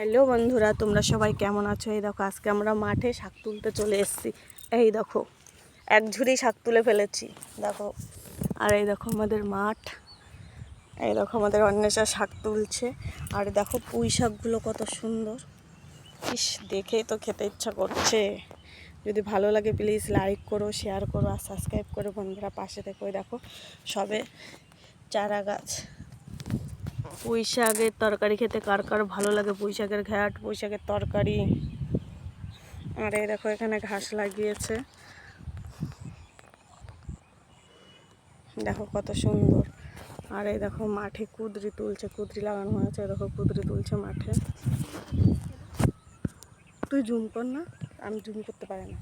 Hello বন্ধুরা, তোমরা সবাই কেমন আছো? এই দেখো, আজকে আমরা মাঠে শাক তুলতে চলে এসেছি। এই দেখো, এক ঝুড়ি শাক তুলে ফেলেছি। দেখো, আর এই দেখো আমাদের মাঠ। এই দেখো আমাদের অন্বেষা শাক তুলছে। আর দেখো পুঁই শাকগুলো কত সুন্দর। ইস, দেখেই তো খেতে ইচ্ছা করছে। যদি ভালো লাগে প্লিজ লাইক করো শেয়ার করো আর সাবস্ক্রাইব করো বন্ধুরা। পাশে থেকে ওই দেখো, সবে চারা গাছ। পুঁই শাকের তরকারি খেতে কার কার ভালো লাগে? পুঁই শাকের ঘ্যাট পুঁই শাকের তরকারি। আর এই দেখো, এখানে ঘাস লাগিয়েছে। দেখো কত সুন্দর। আর এই দেখো মাঠে কুদরি তুলছে, কুদরি লাগানো হয়েছে। দেখো কুদরি তুলছে মাঠে। তুই জুম কর না, আমি জুম করতে পারি না।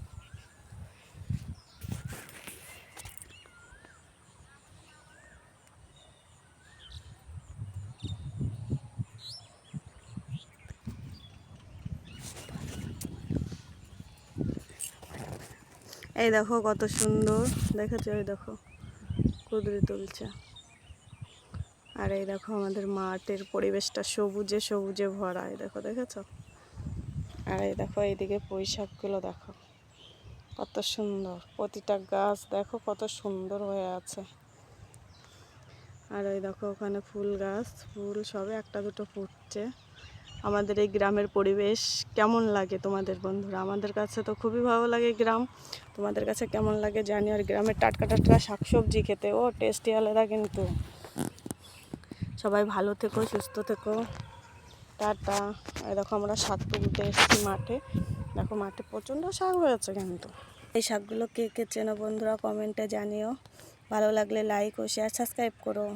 এই দেখো কত সুন্দর দেখেছ এই দেখো কুদরি তুলছে। আর এই দেখো আমাদের মাঠের পরিবেশটা সবুজে সবুজে ভরা, এই দেখো দেখেছ? আর এই দেখো এইদিকে পুঁই শাকগুলো দেখো, কত সুন্দর। প্রতিটা গাছ দেখো কত সুন্দর হয়ে আছে। আর ওই দেখো ওখানে ফুল গাছ, ফুল সবে একটা দুটো ফুটছে। আমাদের এই গ্রামের পরিবেশ কেমন লাগে তোমাদের বন্ধুরা? আমাদের কাছে তো খুবই ভালো লাগে গ্রাম। তোমাদের কাছে কেমন লাগে জানি, আর গ্রামের টাটকা টাটকা শাকসবজি খেতে। ও টেস্টি আলাদা কিন্তু। সবাই ভালো থেকো, সুস্থ থেকো। টাটা। দেখো আমরা শাক তুলতে এসেছি মাঠে। দেখো মাঠে প্রচণ্ড শাক হয়েছে কিন্তু। এই শাকগুলো কে কে চেনো বন্ধুরা কমেন্টে জানিও। ভালো লাগলে লাইক ও শেয়ার সাবস্ক্রাইব করো।